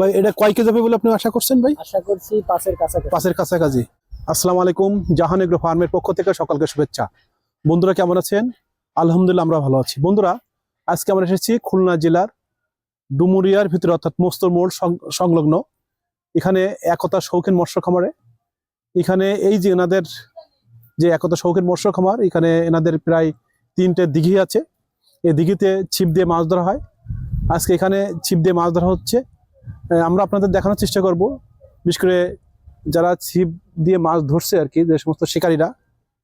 ভাই এটা কয় কেজি হবে বলে আপনি আশা করছেন ভাই? আশা করছি পাশের কাছাকাছি। পাশের কাছাকাছি। আসসালামু আলাইকুম জাহান এগ্রো ফার্মের পক্ষ থেকে সকলকে শুভেচ্ছা। বন্ধুরা কেমন আছেন? আলহামদুলিল্লাহ আমরা ভালো আছি। বন্ধুরা আজকে আমরা এসেছি খুলনা জেলার ডুমুরিয়ার ভিতরে অর্থাৎ মোস্তর মোড় সংলগ্ন। এখানে একতা শৌখিন মৎস্য খামারে। এখানে এই যে এনাদের যে একতা শৌখিন মৎস্য খামার এখানে এনাদের প্রায় তিনটে দিঘি আছে। এই দিঘিতে ছিপ দিয়ে মাছ ধরা হয়। আজকে এখানে ছিপ দিয়ে মাছ ধরা হচ্ছে। আমরা আপনাদের দেখানোর চেষ্টা করব। বিশেষ করে যারা ছিপ দিয়ে মাছ ধরছে আর কি, যে সমস্ত শিকারীরা,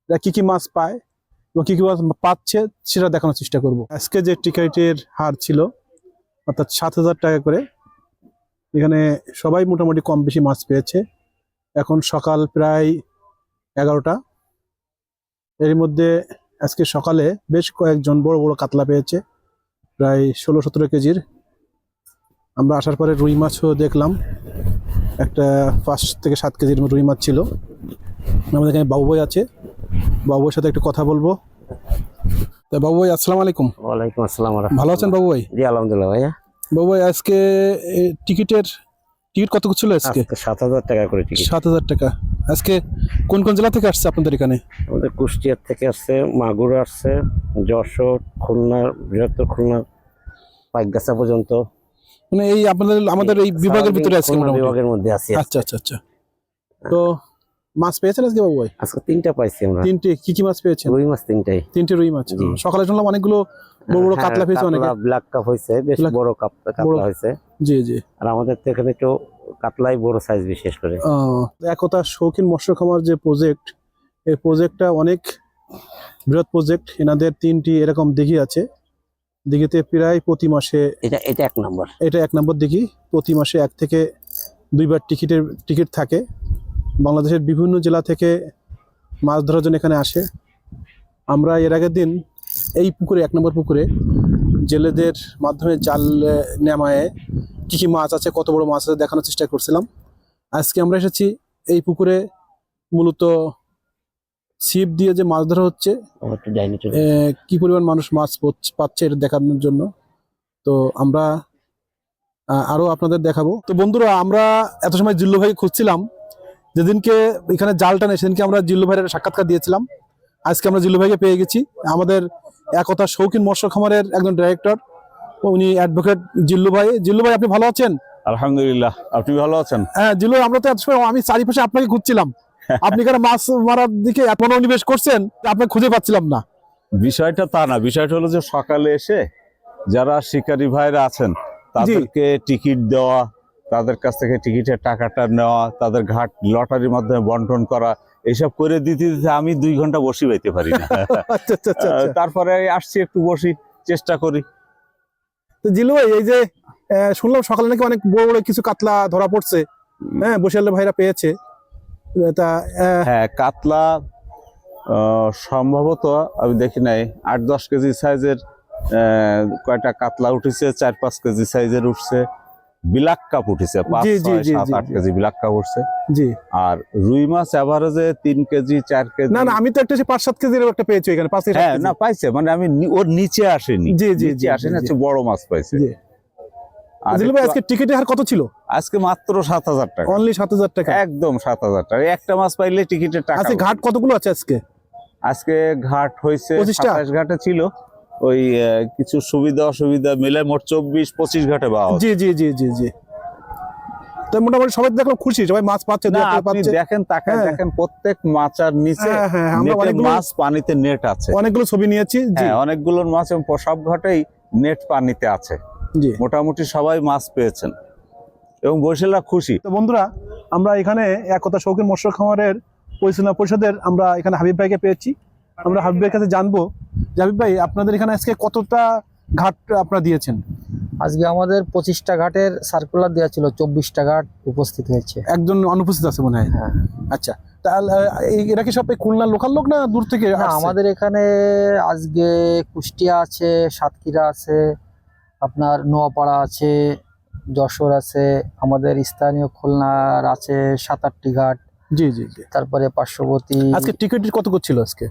এরা কি কি মাছ পায় এবং কী কী মাছ পাচ্ছে সেটা দেখানোর চেষ্টা করব। আজকে যে টিকিটের হার ছিল, অর্থাৎ সাত হাজার টাকা করে, এখানে সবাই মোটামুটি কম বেশি মাছ পেয়েছে। এখন সকাল প্রায় এগারোটা। এর মধ্যে আজকে সকালে বেশ কয়েকজন বড় বড় কাতলা পেয়েছে। প্রায় ষোলো সতেরো কেজির। আমরা আসার পরে রুই মাছও দেখলাম। একটা পাঁচ থেকে সাত কেজির রুই মাছ ছিল। আমাদের এখানে বাবু ভাই আছে। বাবুবাইয়ের সাথে একটু কথা বলব। তা বাবু ভাই আসসালামু আলাইকুম। ওয়ালাইকুম আসসালাম ভালো আছেন বাবু ভাই জি আলহামদুলিল্লাহ ভাইয়া। বাবু ভাই আজকে টিকিটের টিকিট কত ছিল আজকে? আজকে সাত হাজার টাকা করে টিকিট। সাত হাজার টাকা। আজকে কোন কোন জেলা থেকে আসছে আপনাদের এখানে? আমাদের কুষ্টিয়ার থেকে আসছে মাগুর আসছে যশোর খুলনা বৃহত্তর খুলনা পাইকগাছা পর্যন্ত। মানে এই আপনাদের আমাদের এই বিভাগের ভিতরে আজকে বিভাগের মধ্যে আছে। আচ্ছা আচ্ছা আচ্ছা। তো মাছ পেয়েছেন আজকে বাবু ভাই আজকে তিনটা পাইছি আমরা। তিনটে কি কি মাছ পেয়েছেন? রুই মাছ তিনটাই। তিনটে রুই মাছ। সকালে শুনলাম অনেকগুলো বড় বড় কাতলা পেয়েছে অনেকে। ব্ল্যাক কাপ হয়েছে বেশ বড় কাপ কাতলা হয়েছে। জি জি। আর আমাদের তো এখানে একটু কাতলাই বড় সাইজ বিশেষ করে। একতা শৌখিন মৎস্য খামার যে প্রজেক্ট এই প্রজেক্টটা অনেক বৃহৎ প্রজেক্ট এনাদের তিনটি এরকম দিঘি আছে। দিঘিতে প্রায় প্রতি মাসে এটা এটা এক নম্বর। এটা এক নম্বর দিঘি। প্রতি মাসে এক থেকে দুইবার টিকিটের টিকিট থাকে। বাংলাদেশের বিভিন্ন জেলা থেকে মাছ ধরার জন্য এখানে আসে। আমরা এর আগের দিন এই পুকুরে এক নম্বর পুকুরে জেলেদের মাধ্যমে জাল নেমায়ে কী কী মাছ আছে কত বড় মাছ আছে দেখানোর চেষ্টা করছিলাম। আজকে আমরা এসেছি এই পুকুরে মূলত ছিপ দিয়ে যে মাছ ধরা হচ্ছে কি পরিমাণ মানুষ মাছ পচ- পাচ্ছে এটা দেখানোর জন্য। তো আমরা আহ, আরও আপনাদের দেখাবো। তো বন্ধুরা আমরা এত সময় জিল্লু ভাই খুঁজছিলাম যেদিনকে এখানে জাল টানে সেদিনকে আমরা জিল্লু ভাইয়ের সাক্ষাৎকার দিয়েছিলাম। আজকে আমরা জিল্লু ভাইকে পেয়ে গেছি। আমাদের একতা শৌখিন মৎস্য খামারের একজন ডাইরেক্টর উনি অ্যাডভোকেট জিল্লু ভাই। জিল্লু ভাই আপনি ভালো আছেন? আলহামদুলিল্লাহ। আপনি ভালো আছেন? হ্যাঁ জিল্লু আমরা তো আমি চারিপাশে আপনাকে খুঁজছিলাম। আপনি এখানে মাছ মারার দিকে এত মনোনিবেশ করছেন? আপনাকে খুঁজে পাচ্ছিলাম না। বিষয়টা তা না। বিষয়টা হলো যে সকালে এসে যারা শিকারী ভাইরা আছেন তাদেরকে টিকিট দেওয়া তাদের কাছ থেকে টিকিটের টাকাটা নেওয়া তাদের ঘাট লটারির মাধ্যমে বন্টন করা এইসব করে দিতে দিতে আমি দুই ঘণ্টা বসি পাইতে পারি না। আচ্ছা আচ্ছা আচ্ছা। তারপরে আসছি একটু বসি চেষ্টা করি। তো জিলু ভাই এই যে শুনলাম সকালে নাকি অনেক বড় বড় কিছু কাতলা ধরা পড়ছে। হ্যাঁ বসিয়ালে ভাইরা পেয়েছে। তা হ্যাঁ কাতলা সম্ভবত আমি দেখি নাই আট দশ কেজি সাইজের আহ, কয়টা কাতলা উঠেছে চার পাঁচ কেজি সাইজের উঠছে। কাপ উঠেছে পাঁচ সাত আট কেজি কাপ উঠছে। জি। আর রুই মাছ এভারেজে তিন কেজি চার কেজি। না না আমি তো একটা পাঁচ সাত কেজির একটা পেয়েছি এখানে পাঁচ হ্যাঁ না পাইছে মানে আমি ওর নিচে আসেনি। জি, জি, জি, আসেনি হচ্ছে বড় মাছ পাইছে। আজকে টিকিটের হার কত ছিল? আজকে মাত্র সাত হাজার টাকা। অনলি সাত হাজার টাকা? একদম সাত হাজার টাকা। একটা মাছ পাইলে টিকিটের টাকা আজকে ঘাট কতগুলো আছে আজকে? আজকে ঘাট হয়েছে পঁচিশটা? সাতাশ ঘাটে ছিল। ওই কিছু সুবিধা অসুবিধা মিলে মোট চব্বিশ পঁচিশ ঘাটে বা জি জি জি জি জি। তো মোটামুটি সবাই দেখলাম খুশি সবাই মাছ পাচ্ছে দেখেন হ্যাঁ। দেখেন প্রত্যেক নিচে হ্যাঁ হ্যাঁ মাছ পানিতে নেট আছে। অনেকগুলো ছবি নিয়েছি জি। হ্যাঁ অনেকগুলোর মাছ এবং সব ঘাটেই নেট পানিতে আছে। জি। মোটামুটি সবাই মাছ পেয়েছেন এবং বৈশালা খুশি। তো বন্ধুরা আমরা এখানে একতা শৌখিন মৎস্য খামারের পরিচালনা পরিষদের আমরা এখানে হাবিব ভাইকে পেয়েছি। আমরা হাবিব ভাইয়ের কাছে জানব যে হাবিব ভাই আপনাদের এখানে আজকে কতটা ঘাট আপনারা দিয়েছেন? আজকে আমাদের পঁচিশটা ঘাটের সার্কুলার দেওয়া ছিল চব্বিশটা ঘাট উপস্থিত হয়েছে। একজন অনুপস্থিত আছে মনে হয়? হ্যাঁ। আচ্ছা তাহলে এরা কি সব এই খুলনার লোকাল লোক না দূর থেকে আমাদের এখানে আজকে কুষ্টিয়া আছে সাতক্ষীরা আছে আপনার নোয়াপাড়া আছে যশোর আছে আমাদের স্থানীয় খুলনার আছে সাত আটটি ঘাট। জি জি জি। তারপরে পার্শ্ববর্তী আজকে টিকিট কত করছিল আজকে?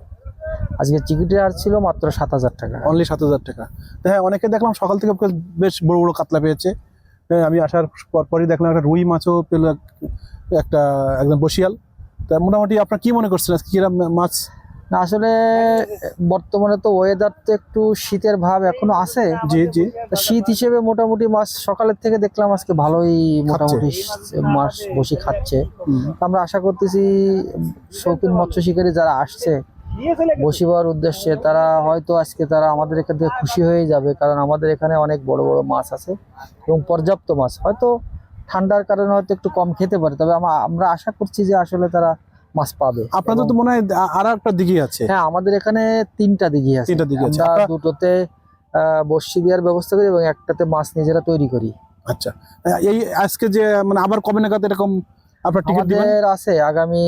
আজকে টিকিটের আর ছিল মাত্র সাত হাজার টাকা। অনলি সাত হাজার টাকা। তো হ্যাঁ অনেকে দেখলাম সকাল থেকে বেশ বড় বড় কাতলা পেয়েছে। হ্যাঁ, আমি আসার পরপরই দেখলাম একটা রুই মাছও পেল একটা একদম বসিয়াল। তা মোটামুটি আপনার কি মনে করছেন আজকে কিরম মাছ? না আসলে বর্তমানে তো ওয়েদার তো একটু শীতের ভাব এখনও আছে। জি জি। শীত হিসেবে মোটামুটি মাছ সকালের থেকে দেখলাম আজকে ভালোই মোটামুটি মাছ বসে খাচ্ছে। আমরা আশা করতেছি শৌখিন মৎস্য শিকারী যারা আসছে বসিবার উদ্দেশ্যে তারা হয়তো আজকে তারা আমাদের এখান থেকে খুশি হয়ে যাবে কারণ আমাদের এখানে অনেক বড় বড় মাছ আছে এবং পর্যাপ্ত মাছ। হয়তো ঠান্ডার কারণে হয়তো একটু কম খেতে পারে তবে আমরা আশা করছি যে আসলে তারা মাছ পাবে। আপনাদের তো মনে হয় আর একটা দিঘি আছে? হ্যাঁ আমাদের এখানে তিনটা দিঘি আছে। তিনটা দিঘি আছে। আমরা দুটোতে আহ, বড়শি দেওয়ার ব্যবস্থা করি এবং একটাতে মাছ নিজেরা তৈরি করি। আচ্ছা। এই আজকে যে মানে আবার কবে নাগাদ এরকম আপনার টিকিট দিবেন? আছে আগামী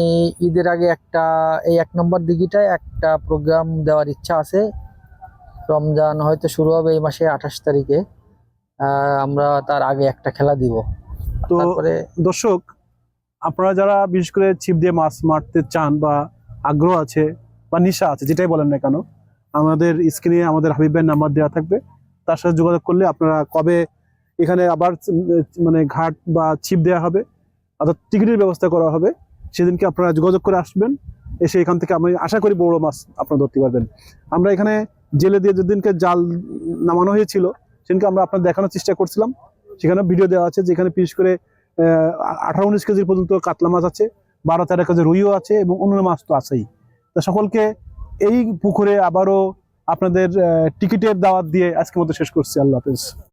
ঈদের আগে একটা এই এক নম্বর দিঘিটায় একটা প্রোগ্রাম দেওয়ার ইচ্ছা আছে। রমজান হয়তো শুরু হবে এই মাসে আঠাশ তারিখে। আমরা তার আগে একটা খেলা দিব। তো দর্শক আপনারা যারা বিশেষ করে ছিপ দিয়ে মাছ মারতে চান বা আগ্রহ আছে বা নিশা আছে যেটাই বলেন না কেন আমাদের স্ক্রিনে আমাদের হাবিব ভাইয়ের নাম্বার দেওয়া থাকবে। তার সাথে যোগাযোগ করলে আপনারা কবে এখানে আবার মানে ঘাট বা ছিপ দেওয়া হবে অর্থাৎ টিকিটের ব্যবস্থা করা হবে। সেদিনকে আপনারা যোগাযোগ করে আসবেন। এসে এখান থেকে আমি আশা করি বড় মাছ আপনারা ধরতে পারবেন। আমরা এখানে জেলে দিয়ে যেদিনকে জাল নামানো হয়েছিল, সেদিনকে আমরা আপনার দেখানোর চেষ্টা করছিলাম। সেখানে ভিডিও দেওয়া আছে, যেখানে বিশেষ করে আঠারো উনিশ কেজি পর্যন্ত কাতলা মাছ আছে, বারো তেরো কেজি রুইও আছে এবং অন্য মাছ তো আছেই। তা সকলকে এই পুকুরে আবারও আপনাদের টিকিটের দাওয়াত দিয়ে আজকের মতো শেষ করছি। আল্লাহ হাফেজ।